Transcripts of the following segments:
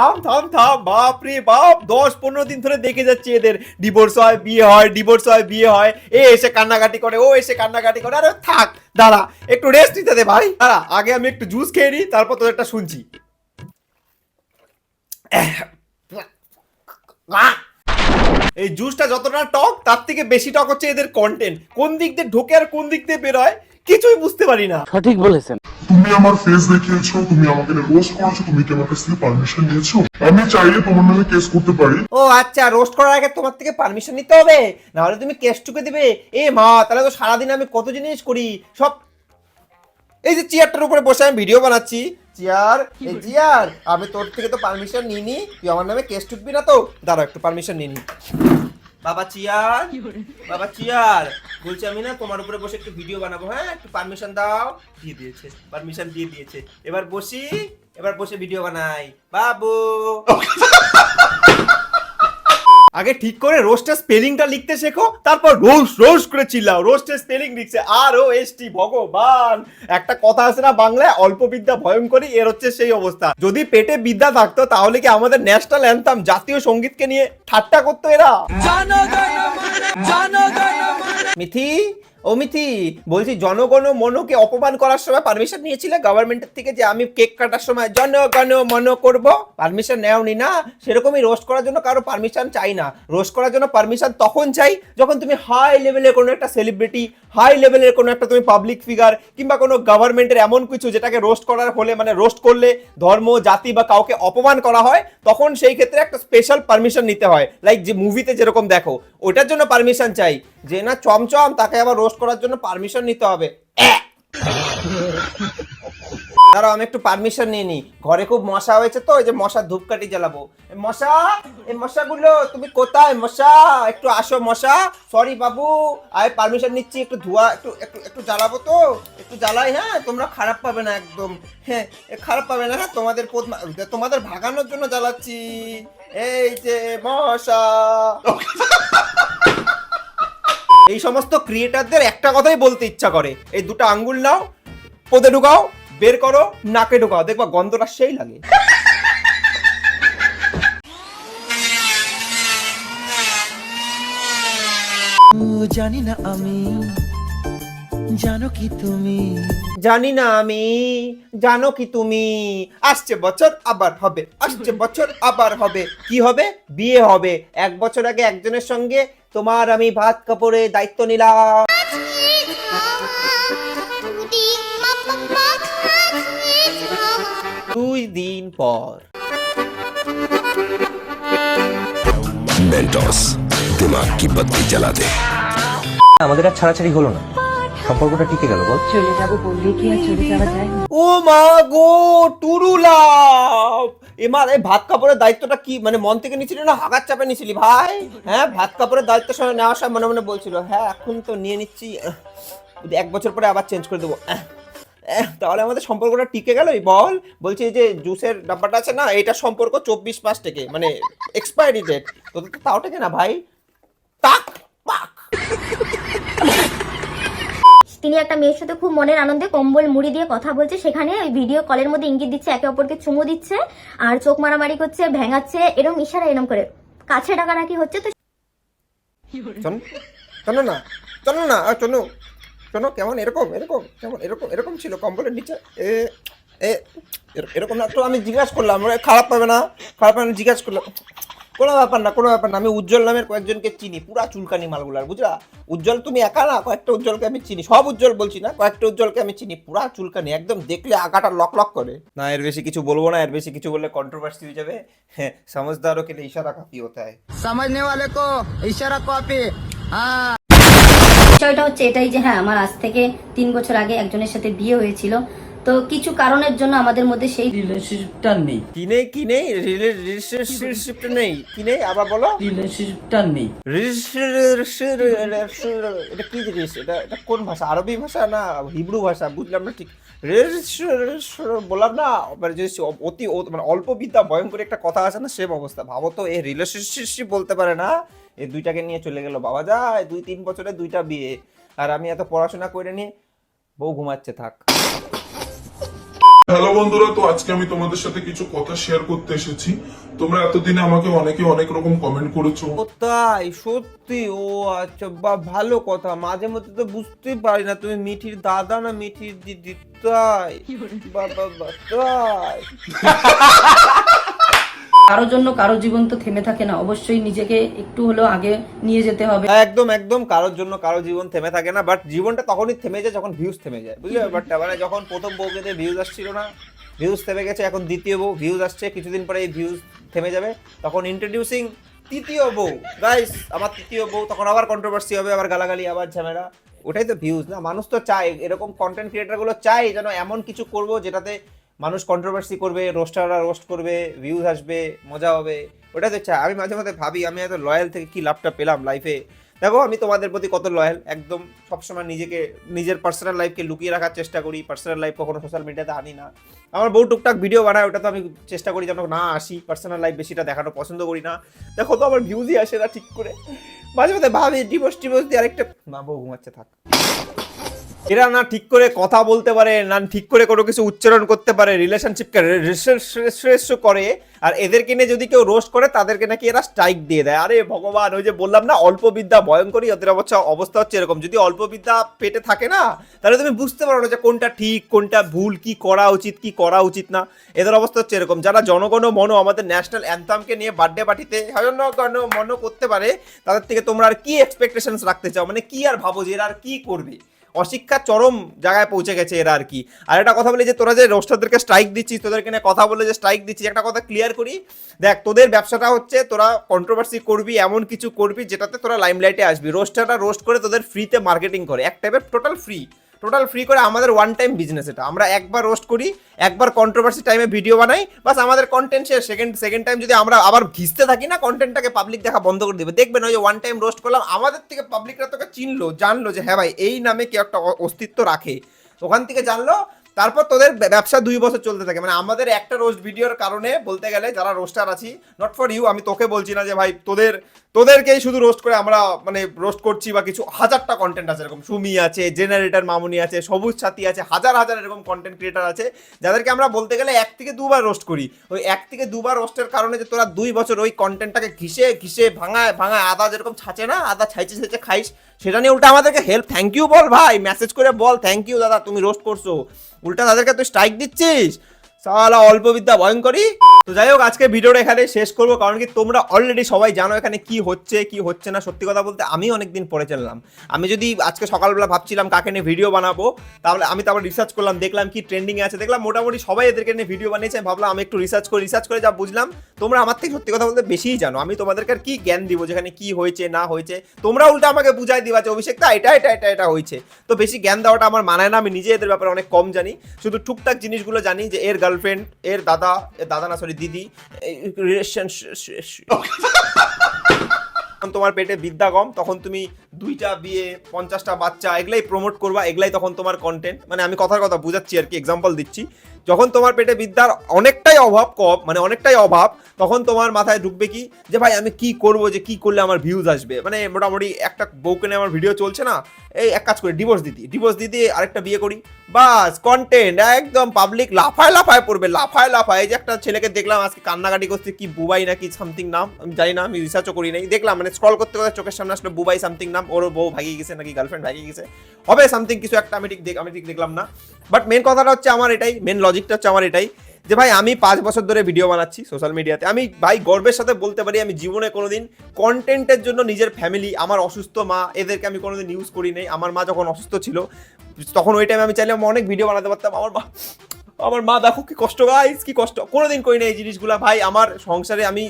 থাম থাম থাম। বাপ রে বাপ, দশ পনেরো দিন ধরে দেখে যাচ্ছি এদের। ডিভোর্স হয়, বিয়ে হয় ডিভোর্স হয়, বিয়ে হয়। এ এসে কান্নাকাটি করে, ও এসে কান্নাকাটি করে। আরে থাক, দাঁড়া, একটু রেস্ট নিতে দে ভাই। দাঁড়া, আগে আমি একটু জুস খেয়ে নিই, তারপর তোর একটা শুনছি। এই জুসটা যতটা টক, তার থেকে বেশি টক হচ্ছে এদের কন্টেন্ট কোন দিক দিয়ে ঢোকে আর কোন দিক দিয়ে বেরোয়? কিছুই বুঝতে পারি না। সঠিক বলেছেন। তুমি আমার ফেস দেখিয়েছো তুমি আমাকে রোস্ট করেছ তুমি কি আমার কাছ থেকে পারমিশন নিয়েছো? আমি চাইলে তোমার নামে কেস করতে পারি। ও আচ্ছা রোস্ট করার আগে তোমার থেকে পারমিশন নিতে হবে? না হলে তুমি কেস টুকে দিবে। এ মা তাহলে তো সারাদিন আমি কত জিনিস করি? সব এই যে চেয়ারটার উপরে বসে আমি ভিডিও বানাচ্ছি। চেয়ার এই চেয়ার আমি তোর থেকে তো পারমিশন নিইনি। তুই আমার নামে কেস টুকবি না তো? দাঁড়া একটু পারমিশন নিনি বাবা চিয়ার বাবা চিয়ার বলছি আমি না তোমার উপরে বসে একটু ভিডিও বানাবো হ্যাঁ? একটু পারমিশন দাও। দিয়ে দিয়েছে পারমিশন দিয়ে দিয়েছে। এবার বসি এবার বসে ভিডিও বানাই। বাবু! আগে ঠিক করে রোস্টের স্পেলিংটা লিখতে শেখো তারপর রোস্ট রোস্ট করে চিল্লাও। রোস্টের স্পেলিং লিখছে আর ও এস টি ভগবান। একটা কথা আছে না বাংলায় অল্প বিদ্যা ভয়ঙ্করী এর হচ্ছে সেই অবস্থা। যদি পেটে বিদ্যা থাকতো তাহলে কি আমাদের ন্যাশনাল অ্যান্থাম জাতীয় সঙ্গীতকে নিয়ে ঠাট্টা করতো এরা? মিথি মিথি বলছি জনগণ মনকে অপমান করার সময় পারমিশন নিয়েছিলে গভর্নমেন্টের থেকে যে আমি কেক কাটার সময় জনগণ মন করব? পারমিশন নেওনি না। সেরকমই রোস্ট করার জন্য কারও পারমিশন চাই না। রোস্ট করার জন্য পারমিশন তখন চাই যখন তুমি হাই লেভেলের কোনো একটা সেলিব্রিটি হাই লেভেলের কোনো একটা তুমি পাবলিক ফিগার কিংবা কোনো গভর্নমেন্টের এমন কিছু যেটাকে রোস্ট করার হলে মানে রোস্ট করলে ধর্ম, জাতি বা কাউকে অপমান করা হয়, তখন সেই ক্ষেত্রে একটা স্পেশাল পারমিশন নিতে হয়। লাইক যে মুভিতে যেরকম দেখো, ওটার জন্য পারমিশন চাই। যে না চমচম, তাকে আবার রোস্ট করার জন্য পারমিশন নিতে হবে। দাঁড়াও, আমি একটু পারমিশন নিয়ে নিই। ঘরে খুব মশা হয়েছে তো ওই যে মশা ধূপকাঠি জ্বালাবো। মশা এই মশাগুলো, তুমি কোথায় মশা? একটু আসো মশা। সরি বাবু, আয় পারমিশন নিচ্ছি, একটু ধোয়া, একটু একটু একটু জ্বালাবো তো। একটু জ্বালাই হ্যাঁ? তোমরা খারাপ পাবে না একদম। হ্যাঁ খারাপ পাবে না হ্যাঁ? তোমাদের তোমাদের ভাগানোর জন্য জ্বালাচ্ছি। এই যে মশা। এই সমস্ত ক্রিয়েটারদের একটা কথাই বলতে ইচ্ছা করে, এই দুটো আঙ্গুল নাও, পোদে ঢুকাও, বের করো, নাকে ঢুকাও, দেখবা গন্ধটা সেই লাগে। জানি না আমি জানো কি তুমি? জানি না আমি জানো কি তুমি? আসছে বছর আবার হবে। আসছে বছর আবার হবে। কি হবে? বিয়ে হবে। এক বছর আগে একজনের সঙ্গে তোমার আমি ভাত কাপড়ে দায়িত্ব নিলাম। দুই দিন পর। মেন্টস দিমাগ কি বাতি জ্বালা দে আমাদের আর ছাড়াছাড়ি হলো না। সম্পর্কটা টিকে গেল বল। চলে যাব বললে কি আর চলে যাওয়া যায়? ও মা গো টুরুলাভ! এমার এই ভাত কাপড়ের দায়িত্বটা কি? মানে মন থেকে নিছিলি না হাগার চাপে নিছিলি ভাই? হ্যাঁ ভাত কাপড়ের দায়িত্ব সময় নেওয়ার সময় মনে মনে বলছিল হ্যাঁ এখন তো নিয়ে নিচ্ছি এক বছর পরে আবার চেঞ্জ করে দেবো তাহলে আমাদের সম্পর্কটা টিকে গেলই বল? বলছি যে জুসের ডাব্বাটা আছে না এটা সম্পর্ক চব্বিশ মাস থেকে মানে এক্সপায়ারি ডেট তোদের তো তাও টেকে না ভাই। তাক পাক। তিনি একটা মেয়ের সাথে খুব মনের আনন্দে কম্বল মুড়ি দিয়ে কথা বলছে। সেখানে ওই ভিডিও কলের মধ্যে ইঙ্গিত দিচ্ছে, একে অপরকে চুমু দিচ্ছে, আর চোখ মারামারি করছে, ভেঙাচ্ছে, এরম ইশারা এরম করে। কাছে ডাকাডাকি হচ্ছে তো শোনো না শোনো না, আর শোনো কেমন? এরকম এরকম, কেমন? এরকম এরকম ছিল কম্বলের নিচে। এ এ, এর- এরকম না, তো আমি জিজ্ঞাসা করলাম খারাপ পাবে না? খারাপ পাবে জিজ্ঞাসা করলাম। কোনো ব্যাপার না কোনো ব্যাপার না আমি উজ্জ্বল নামের কয়েকজনকে চিনি পুরা চুলকানি মালগুলার বুঝলা উজ্জ্বল তুমি একা না কয়েকটা উজ্জ্বলকে আমি চিনি সব উজ্জ্বল বলছি না কয়েকটা উজ্জ্বলকে আমি চিনি পুরা চুলকানি একদম দেখলে আগাটা লক লক করে না এর বেশি কিছু বলবো না এর বেশি কিছু বললে কন্ট্রোভার্সি হয়ে যাবে হ্যাঁ সমঝদারও কে লিয়ে ইশারা কাফি হতা है समझने वाले को इशारा कॉपी हाँ বিষয়টা হচ্ছে এটাই যে হ্যাঁ আমার আজ থেকে তিন বছর আগে একজনের সাথে বিয়ে হয়েছিল তো কিছু কারণের জন্য আমাদের মধ্যে সেই রিলেশনশিপটা নেই। কি নেই? কি নেই রিলেশনশিপ নেই। কি নেই? আবার বলো। রিলেশনশিপটা নেই। এটা কি জিনিস? এটা এটা কোন ভাষা? আরবি ভাষা না হিব্রু ভাষা? বুঝলাম না ঠিক। বললাম না মানে যে অতি মানে অল্প বিদ্যা ভয়ঙ্কর একটা কথা আছে না সেম অবস্থা। ভাবো তো এই রিলেশনশিপ বলতে পারে না। এই দুইটাকে নিয়ে চলে গেল বাবা যায় দুই তিন বছরে দুইটা বিয়ে। আর আমি এত পড়াশোনা করে নিয়ে বউ ঘুমাচ্ছে থাক। হ্যালো বন্ধুরা তো আজকে আমি তোমাদের সাথে কিছু কথা শেয়ার করতে এসেছি। তোমরা এতদিন আমাকে অনেকে অনেক রকম কমেন্ট করেছ। তাই সত্যি? ও আচ্ছা বা ভালো কথা। মাঝে মধ্যে তো বুঝতেই পারি না তুমি মিঠির দাদা না মিঠির দিদি? তাই? বাবা বা তাই? কারোর জন্য কারও জীবন তো থেমে থাকে না অবশ্যই নিজেকে একটু হলেও আগে নিয়ে যেতে হবে। একদম একদম কারোর জন্য কারও জীবন থেমে থাকে না বাট জীবনটা তখনই থেমে যায় যখন ভিউজ থেমে যায় বুঝলে? ব্যাপারটা মানে যখন প্রথম বউকে ভিউজ আসছিল না ভিউজ থেমে গেছে এখন দ্বিতীয় বউ ভিউজ আসছে কিছুদিন পরে এই ভিউজ থেমে যাবে। তখন ইন্ট্রোডিউসিং তৃতীয় বউ গাইস আমার তৃতীয় বউ তখন আবার কন্ট্রোভার্সি হবে আবার গালাগালি আবার ঝামেলা। ওটাই তো ভিউজ না? মানুষ তো চায় এরকম কন্টেন্ট ক্রিয়েটারগুলো চায় যেন এমন কিছু করব যেটাতে মানুষ কন্ট্রোভার্সি করবে রোস্টাররা রোস্ট করবে ভিউজ আসবে, মজা হবে ওটা তো চায় আমি মাঝে মাঝে ভাবি, আমি এত লয়াল থেকে কি লাভটা পেলাম লাইফে দেখো, আমি তোমাদের প্রতি কত লয়াল একদম সবসময় নিজেকে, নিজের পার্সোনাল লাইফকে লুকিয়ে রাখার চেষ্টা করি। পার্সোনাল লাইফ কখনো সোশ্যাল মিডিয়াতে আনি না। আমার বউ টুকটাক ভিডিও বানায়, ওটা তো আমি চেষ্টা করি যেন না আসি। পার্সোনাল লাইফ বেশিটা দেখানো পছন্দ করি না। দেখো তো আমার ভিউজই আসে না ঠিক করে। মাঝে মাঝে ভাবি ডিভোর্স টিভোর্স দিয়ে আরেকটা না, বউ ঘুমাচ্ছে, থাক। এরা না ঠিক করে কথা বলতে পারে, না ঠিক করে কোনো কিছু উচ্চারণ করতে পারে রিলেশনশিপকে শ্রেষ্ঠ করে, আর এদেরকে নিয়ে যদি কেউ রোস্ট করে, তাদেরকে নাকি এরা স্ট্রাইক দিয়ে দেয়। আরে ভগবান, ওই যে বললাম না, অল্প বিদ্যা ভয়ঙ্করী ওদের অবস্থা অবস্থা হচ্ছে এরকম। যদি অল্প বিদ্যা পেটে থাকে না, তাহলে তুমি বুঝতে পারো না যে কোনটা ঠিক, কোনটা ভুল, কি করা উচিত, কি করা উচিত না। এদের অবস্থা হচ্ছে এরকম। যারা জনগণ মনো আমাদের ন্যাশনাল অ্যান্থামকে নিয়ে বার্থডে পার্টিতে জনগণ মনো করতে পারে, তাদের থেকে তোমরা আর কি এক্সপেকটেশনস রাখতে চাও? মানে কি আর ভাবো যে এরা আর কি করবে? অশিক্ষা চরম জায়গায় পৌঁছে গেছে এরা আর কি। আর একটা কথা বলি যে তোরা যে রোস্টারদেরকে স্ট্রাইক দিচ্ছিস, তোদেরকে নিয়ে কথা বলে যে স্ট্রাইক দিচ্ছিস, একটা কথা ক্লিয়ার করি। দেখ, তোদের ব্যবসাটা হচ্ছে তোরা কন্ট্রোভার্সি করবি, এমন কিছু করবি যেটাতে তোরা লাইমলাইটে আসবি। রোস্টারটা রোস্ট করে তোদের ফ্রিতে মার্কেটিং করে। এক টাইপের টোটাল ফ্রি টোটাল ফ্রি করে আমাদের ওয়ান টাইম বিজনেস এটা। আমরা একবার রোস্ট করি, একবার কন্ট্রোভার্সি টাইমে ভিডিও বানাই, বাস আমাদের কন্টেন্ট শেষ। সেকেন্ড সেকেন্ড টাইম যদি আমরা আবার ঘিসতে থাকি না কন্টেন্টটাকে পাবলিক দেখা বন্ধ করে দেবে। দেখবেন ওই যে ওয়ান টাইম রোস্ট করলাম, আমাদের থেকে পাবলিকরা তোকে চিনলো, জানলো যে হ্যাঁ ভাই, এই নামে কেউ একটা অস্তিত্ব রাখে। ওখান থেকে জানলো তারপর তোদের ব্যবসা দুই বছর চলতে থাকে। মানে আমাদের একটা রোস্ট ভিডিওর কারণে বলতে গেলে যারা রোস্টার আছি নট ফর ইউ আমি তোকে বলছি না যে ভাই, তোদের, তোদেরকেই শুধু রোস্ট করে আমরা মানে রোস্ট করছি বা কিছু হাজারটা কন্টেন্ট আছে এরকম। সুমি আছে জেনারেটর মামুনি আছে, সবুজ সাথী আছে, হাজার হাজার এরকম কন্টেন্ট ক্রিয়েটার আছে, যাদেরকে আমরা বলতে গেলে এক থেকে দুবার রোস্ট করি। ওই এক থেকে দুবার রোস্টের কারণে যে তোরা দুই বছর ওই কন্টেন্টটাকে ঘিসে ঘিসে, ভাঙায় ভাঙায়, আদা যেরকম ছাঁচে না, আদা ছাইচে ছাইচে খাইস, সেটা নিয়ে উল্টা আমাদেরকে হেল্প থ্যাংক ইউ বল ভাই মেসেজ করে বল থ্যাংক ইউ দাদা, তুমি রোস্ট করছ। উল্টা তাদেরকে তুই স্ট্রাইক দিচ্ছিস? সালা অল্প বিদ্যা ভয়ঙ্করী তো যাই হোক, আজকে ভিডিওটা এখানে শেষ করব, কারণ কি তোমরা অলরেডি সবাই জানো এখানে কি হচ্ছে কি হচ্ছে না, সত্যি কথা বলতে আমি অনেকদিন পরে চললাম আমি যদি আজকে সকালবেলা ভাবছিলাম কাকে নিয়ে ভিডিও বানাবো, তাহলে আমি তারপর রিসার্চ করলাম, দেখলাম কি ট্রেন্ডিং আছে, দেখলাম মোটামুটি সবাই এদেরকে নিয়ে ভিডিও বানিয়েছে, আমি ভাবলাম আমি একটু রিসার্চ করে রিসার্চ করে যা বুঝলাম, তোমরা আমার থেকে সত্যি কথা বলতে বেশিই জানো। আমি তোমাদেরকে আর কি জ্ঞান দিব যেখানে কি হয়েছে, না হয়েছে, তোমরা উল্টা আমাকে বুঝাই দিবা যে অভিষেক দা, এটা এটা এটা এটা হয়েছে। তো বেশি জ্ঞান দেওয়াটা আমার মানায় না, আমি নিজে এদের ব্যাপারে অনেক কম জানি। শুধু টুকটাক জিনিসগুলো জানি যে এর গার্লফ্রেন্ড এর দাদা এর দাদা না সরি দিদি তোমার পেটে বিদ্যা কম তখন তুমি দুইটা বিয়ে, পঞ্চাশটা বাচ্চা, এগুলাই প্রমোট করবা, এগুলাই তখন তোমার কন্টেন্ট মানে আমি কথার কথা বুঝাচ্ছি আর কি এক্সাম্পল দিচ্ছি। যখন তোমার পেটে বিদ্যার অনেকটাই অভাব, কম মানে অনেকটাই অভাব, তখন তোমার মাথায় ঢুকবে কি, যে ভাই আমি কি করব, যে কি করলে আমার ভিউজ আসবে। মানে মোটামুটি একটা বউকে নিয়ে আমার ভিডিও চলছে না এই এক কাজ করি ডিভোর্স দিদি ডিভোর্স দিদি, আরেকটা বিয়ে করি। বাস কন্টেন্ট একদম পাবলিক লাফায় লাফায় পড়বে, লাফায় লাফায়। এই যে একটা ছেলেকে দেখলাম, আজকে কান্নাকাটি করছে, কি বুবাই নাকি সামথিং নাম? আমি জানি না, আমি রিসার্চও করি নাই। দেখলাম মানে স্ক্রল করতে করতে চোখের সামনে আসলে, বুবাই সামথিং নাম, ওর বউ ভাগিয়ে গেছে নাকি গার্লফ্রেন্ড ভাগিয়ে গেছে। হবে সামথিং কিছু একটা, আমি ঠিক আমি ঠিক দেখলাম না। বাট মেন কথাটা হচ্ছে আমার এটাই মেন লজিকটা হচ্ছে আমার এটাই। যে ভাই, আমি পাঁচ বছর ধরে ভিডিও বানাচ্ছি সোশ্যাল মিডিয়াতে আমি ভাই, গর্বের সাথে বলতে পারি, আমি জীবনে কোনোদিন কন্টেন্টের জন্য নিজের ফ্যামিলি আমার অসুস্থ মা, এদেরকে আমি কোনোদিন ইউজ করি নাই। আমার মা যখন অসুস্থ ছিল, তখন ওই টাইমে আমি চাইলে আমি অনেক ভিডিও বানাতে পারতাম। আমার মা আমার মা দেখো কি কষ্ট গাইস কি কষ্ট। কোনোদিন করি না এই জিনিসগুলো। ভাই, আমার সংসারে আমি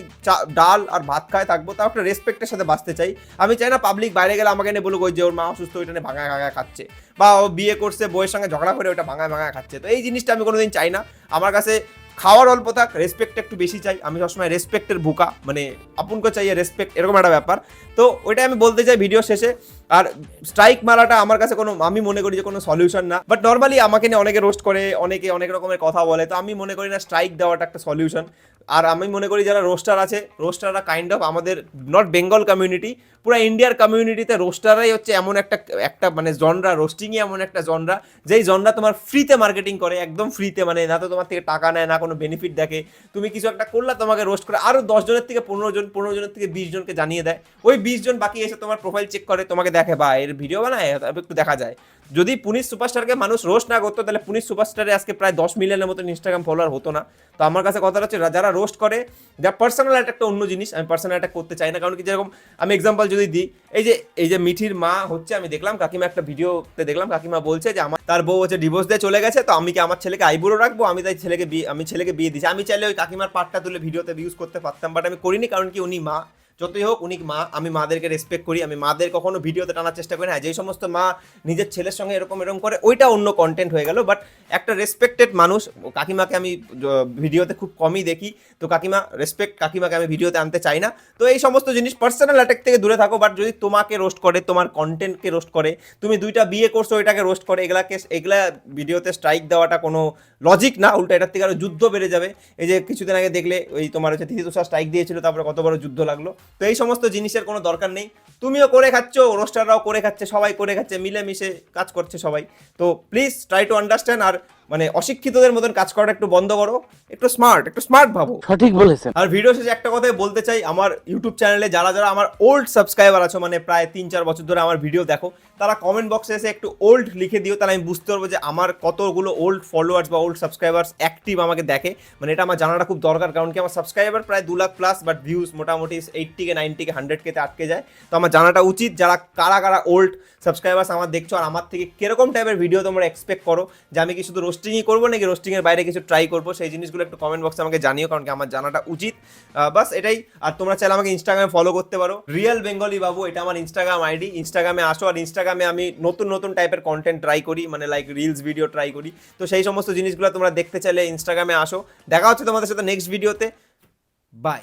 ডাল আর ভাত খায় থাকব, তাও একটা রেসপেক্টের সাথে বাঁচতে চাই। আমি চাই না পাবলিক বাইরে গেলে আমাকে নিয়ে বলুক, ওই যে ওর মা অসুস্থ, ওইটা নিয়ে ভাঙায় ভাঙা খাচ্ছে। বা ও বিয়ে করছে বইয়ের সঙ্গে ঝগড়া করে ওটা ভাঙায় ভাঙা খাচ্ছে। তো এই জিনিসটা আমি কোনোদিন চাই না। আমার কাছে খাওয়ার অল্প থাক রেসপেক্ট একটু বেশি চাই। আমি সবসময় রেসপেক্টের বুকা মানে আপনকে চাইয়ে রেসপেক্ট এরকম একটা ব্যাপার। তো ওইটা আমি বলতে চাই ভিডিও শেষে। আর স্ট্রাইক মারাটা আমার কাছে কোনো, আমি মনে করি যে কোনো সলিউশন না। বাট নর্মালি আমাকে নিয়ে অনেকে রোস্ট করে, অনেকে অনেক রকমের কথা বলে। তো আমি মনে করি না স্ট্রাইক দেওয়াটা একটা সলিউশন আর আমি মনে করি যারা রোস্টার আছে রোস্টাররা কাইন্ড অফ আমাদের নট বেঙ্গল কমিউনিটি পুরো ইন্ডিয়ার কমিউনিটিতে রোস্টাররাই হচ্ছে এমন একটা একটা মানে জনরা রোস্টিংই এমন একটা জনরা যেই জনরা তোমার ফ্রিতে মার্কেটিং করে, একদম ফ্রিতে মানে না তো তোমার থেকে টাকা নেয়, না কোনো বেনিফিট দেখে। তুমি কিছু একটা করলে তোমাকে রোস্ট করে আরও দশ জনের থেকে পনেরো জন, পনেরো জনের থেকে বিশ জনকে জানিয়ে দেয়। ওই বিশ জন বাকি এসে তোমার প্রোফাইল চেক করে, তোমাকে দেখে বা এর ভিডিও বানায় একটু দেখা যায়। যদি পুনিশ সুপারস্টারকে মানুষ রোস্ট না করতো, তাহলে পুনিশ সুপারস্টারে আজকে প্রায় দশ মিলিয়নের মতো ইনস্টাগ্রাম ফলোয়ার হতো না। তো আমার কাছে কথাটা হচ্ছে যারা রোস্ট করে যা পার্সোনাল অ্যাটাকটা অন্য জিনিস, আমি পার্সোনাল অ্যাটাক করতে চাই না। কারণ কি, যেরকম আমি এক্সাম্পল যদি দিই, এই যে এই যে মিঠির মা হচ্ছে, আমি দেখলাম, কাকিমা একটা ভিডিওতে দেখলাম, কাকিমা বলছে যে, আমার, তার বউ হচ্ছে ডিভোর্স দিয়ে চলে গেছে, তো আমি কি আমার ছেলেকে আইবুড়ো রাখব? আমি তাই ছেলেকে বিয়ে আমি ছেলেকে বিয়ে দিচ্ছি। আমি চাইলে ওই কাকিমার পার্টটা তুলে ভিডিওতে ইউজ করতে পারতাম বাট আমি করিনি, কারণ কি, উনি মা। যতই হোক, উনি মা, আমি মাদেরকে রেসপেক্ট করি, আমি মাদের কখনো ভিডিওতে টানার চেষ্টা করি না। যেই সমস্ত মা নিজের ছেলের সঙ্গে এরকম এরকম করে, ওইটা অন্য কন্টেন্ট হয়ে গেল। বাট একটা রেসপেক্টেড মানুষ কাকিমাকে আমি ভিডিওতে খুব কমই দেখি। তো কাকিমা রেসপেক্ট কাকিমাকে আমি ভিডিওতে আনতে চাই না। তো এই সমস্ত জিনিস পার্সোনাল অ্যাটাক থেকে দূরে থাকো। বাট যদি তোমাকে রোস্ট করে, তোমার কন্টেন্টকে রোস্ট করে, তুমি দুইটা বিয়ে করছ, ওইটাকে রোস্ট করে, এগুলাকে, এগুলা ভিডিওতে স্ট্রাইক দেওয়াটা কোনো লজিক না। উল্টো এটার থেকে আরও যুদ্ধ বেড়ে যাবে। এই যে কিছুদিন আগে দেখলে, ওই তোমার হচ্ছে তিথি তুষার স্ট্রাইক দিয়েছিল, তারপরে কত বড় যুদ্ধ লাগল। তো এই সমস্ত জিনিসের কোনো দরকার নেই। তুমিও করে খাচ্ছ রোস্টাররাও করে খাচ্ছে, সবাই করে খাচ্ছে, মিলেমিশে কাজ করছে সবাই। তো প্লিজ ট্রাই টু আন্ডারস্ট্যান্ড আর মানে অশিক্ষিতদের মতন কাজ করাটা একটু বন্ধ করো। একটু স্মার্ট একটু স্মার্ট ভাবো। সঠিক বলেছেন। আর ভিডিও শেষে একটা কথাই বলতে চাই আমার ইউটিউব চ্যানেলে যারা যারা আমার ওল্ড সাবস্ক্রাইবার আছো মানে প্রায় তিন চার বছর ধরে আমার ভিডিও দেখো তারা কমেন্ট বক্সে এসে একটু ওল্ড লিখে দিও তাহলে আমি বুঝতে পারব যে আমার কতগুলো ওল্ড ফলোয়ার্স বা ওল্ড সাবস্ক্রাইবার্স অ্যাক্টিভ আমাকে দেখে। মানে এটা আমার জানাটা খুব দরকার কারণ কি আমার সাবস্ক্রাইবার প্রায় দু লাখ প্লাস বাট ভিউজ মোটামুটি eighty K ninety K hundred কেতে আটকে যায়। তো আমার জানাটা উচিত যারা কারা কারা ওল্ড সাবস্ক্রাইবার্স আমার দেখছ আর আমার থেকে কীরকম টাইপের ভিডিও তোমরা এক্সপেক্ট করো যে আমি কি শুধু রোস্টিংই করব নাকি রোস্টিংয়ের বাইরে কিছু ট্রাই করব? সেই জিনিসগুলো একটু কমেন্ট বক্সে আমাকে জানিও, কারণ কি আমার জানাটা উচিত। বাস এটাই। আর তোমরা চাইলে আমাকে ইনস্টাগ্রামে ফলো করতে পারো। রিয়েল বেঙ্গলি বাবু, এটা আমার ইনস্টাগ্রাম আইডি ইনস্টাগ্রামে আসো, আর ইনস্টাগ্রামে আমি নতুন নতুন টাইপের কন্টেন্ট ট্রাই করি মানে লাইক রিলস ভিডিও ট্রাই করি। তো সেই সমস্ত জিনিসগুলো তোমরা দেখতে চাইলে ইনস্টাগ্রামে আসো। দেখা হচ্ছে তোমাদের সাথে নেক্সট ভিডিওতে বাই